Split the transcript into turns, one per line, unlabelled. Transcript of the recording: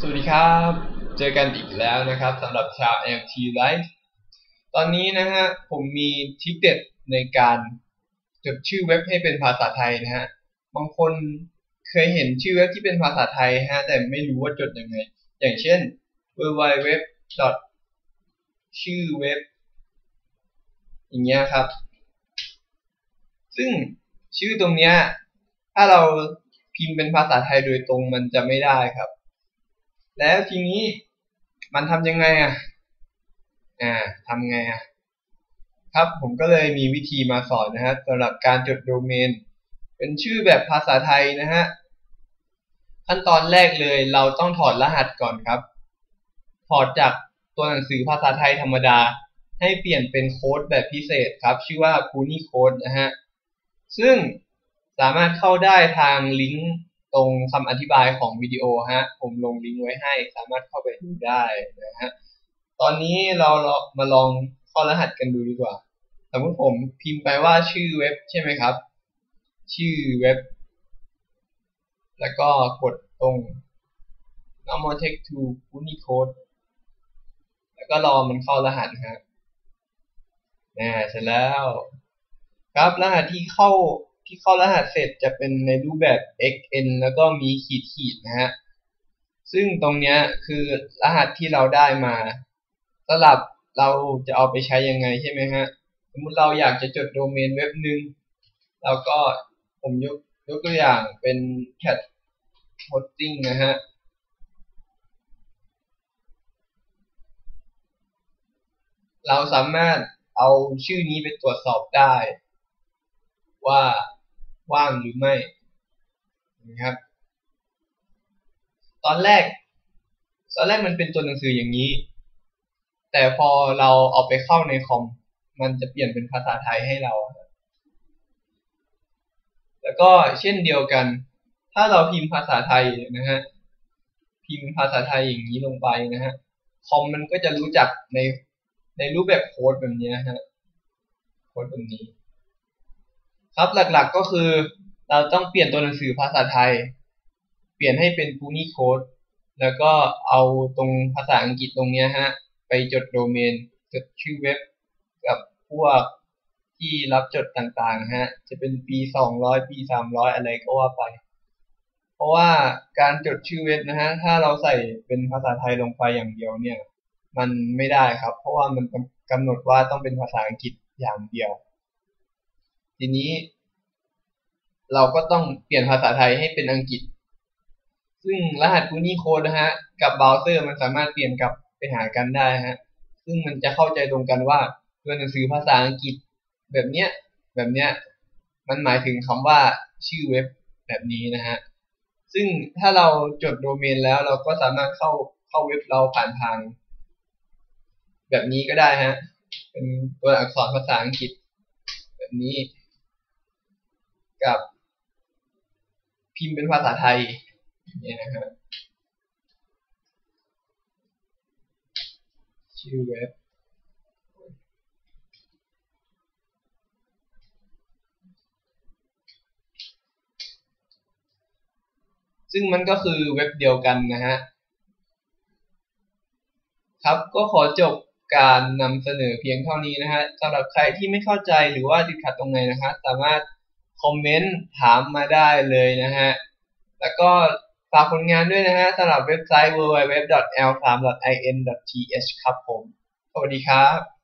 สวัสดีครับ เจอกันอีกแล้วนะครับสำหรับชาว MT Live ตอนนี้นะฮะผมมีทิกเด็ดในการจดชื่อเว็บให้เป็นภาษาไทยนะฮะบางคนเคยเห็นชื่อเว็บที่เป็นภาษาไทยฮะแต่ไม่รู้ว่าจดยังไง อย่างเช่น www. ชื่อเว็บ อย่างเงี้ยครับ ซึ่งชื่อตรงเนี้ยถ้าเราพิมพ์เป็นภาษาไทยโดยตรงมันจะไม่ได้ครับ แล้วทีนี้มันทำยังไงอะอ่าทำไงอะครับผมก็เลยมีวิธีมาสอนนะฮะสำหรับการจดโดเมน เป็นชื่อแบบภาษาไทยนะฮะขั้นตอนแรกเลยเราต้องถอดรหัสก่อนครับ ถอดจากตัวหนังสือภาษาไทยธรรมดา ให้เปลี่ยนเป็นโค้ดแบบพิเศษครับ ชื่อว่า p u n i Code นะฮะซึ่งสามารถเข้าได้ทางลิงก์ ตรงคำอธิบายของวิดีโอฮะ ผมลงลิงก์ไว้ให้ สามารถเข้าไปดูได้นะฮะ ตอนนี้เรามาลองเข้ารหัสกันดูดีกว่า สมมติผมพิมพ์ไปว่าชื่อเว็บใช่ไหมครับ ชื่อเว็บ แล้วก็กดตรง normal text to unicode แล้วก็รอมันเข้ารหัสฮะนะเสร็จแล้ว ครับรหัสที่เข้า ที่เข้ารหัสเสร็จจะเป็นในรูปแบบ xn แล้วก็มีขีดขีดนะฮะ ซึ่งตรงเนี้ยคือรหัสที่เราได้มาสำหรับเราจะเอาไปใช้ยังไงใช่ไหมฮะ สมมติเราอยากจะจดโดเมนเว็บหนึ่งเราก็ผมยกยกตัวอย่างเป็น cat hosting นะฮะเราสามารถเอาชื่อนี้ไปตรวจสอบได้ ว่า ว่างหรือไม่นะครับ ตอนแรก ตอนแรกมันเป็นตัวหนังสืออย่างนี้ แต่พอเราเอาไปเข้าในคอม มันจะเปลี่ยนเป็นภาษาไทยให้เรา แล้วก็เช่นเดียวกัน ถ้าเราพิมพ์ภาษาไทยนะฮะ พิมพ์ภาษาไทยอย่างนี้ลงไปนะฮะ คอมมันก็จะรู้จักในในรูปแบบโค้ดแบบนี้นะฮะ โค้ดแบบนี้ ครับหลักๆก็คือเราต้องเปลี่ยนตัวหนังสือภาษาไทย เปลี่ยนให้เป็นกูนี่โค้ดแล้วก็เอาตรงภาษาอังกฤษตรงเนี้ยฮะ ไปจดโดเมน จดชื่อเว็บกับพวกที่รับจดต่างๆ ฮะ จะเป็นปีสองร้อยปีสามร้อยอะไรก็ว่าไป เพราะว่าการจดชื่อเว็บนะฮะ ถ้าเราใส่เป็นภาษาไทยลงไปอย่างเดียวเนี่ย มันไม่ได้ครับ เพราะว่ามันกำหนดว่าต้องเป็นภาษาอังกฤษอย่างเดียว ทีนี้ เราก็ต้องเปลี่ยนภาษาไทยให้เป็นอังกฤษ ซึ่งรหัส u n i c o d e นะฮะ กับเบราว์เซอร์มันสามารถเปลี่ยนกลับไปหากันได้ฮะ ซึ่งมันจะเข้าใจตรงกันว่าตัวหนังสือภาษาอังกฤษ แบบเนี้ย แบบเนี้ย มันหมายถึงคำว่าชื่อเว็บแบบนี้นะฮะ ซึ่งถ้าเราจดโดเมนแล้วเราก็สามารถเข้าเข้าเว็บเราผ่านทาง แบบนี้ก็ได้ฮะ เป็นตัวอักษรภาษาอังกฤษ แบบนี้ กับพิมพ์เป็นภาษาไทยเนี่ยนะฮะชื่อเว็บซึ่งมันก็คือเว็บเดียวกันนะฮะ ครับก็ขอจบการนำเสนอเพียงเท่านี้นะฮะสำหรับใครที่ไม่เข้าใจหรือว่าติดขัดตรงไหนนะฮะสามารถ คอมเมนต์ถามมาได้เลยนะฮะ แล้วก็ฝากผลงานด้วยนะฮะสำหรับเว็บไซต์ www.l3.in.th ครับผม สวัสดีครับ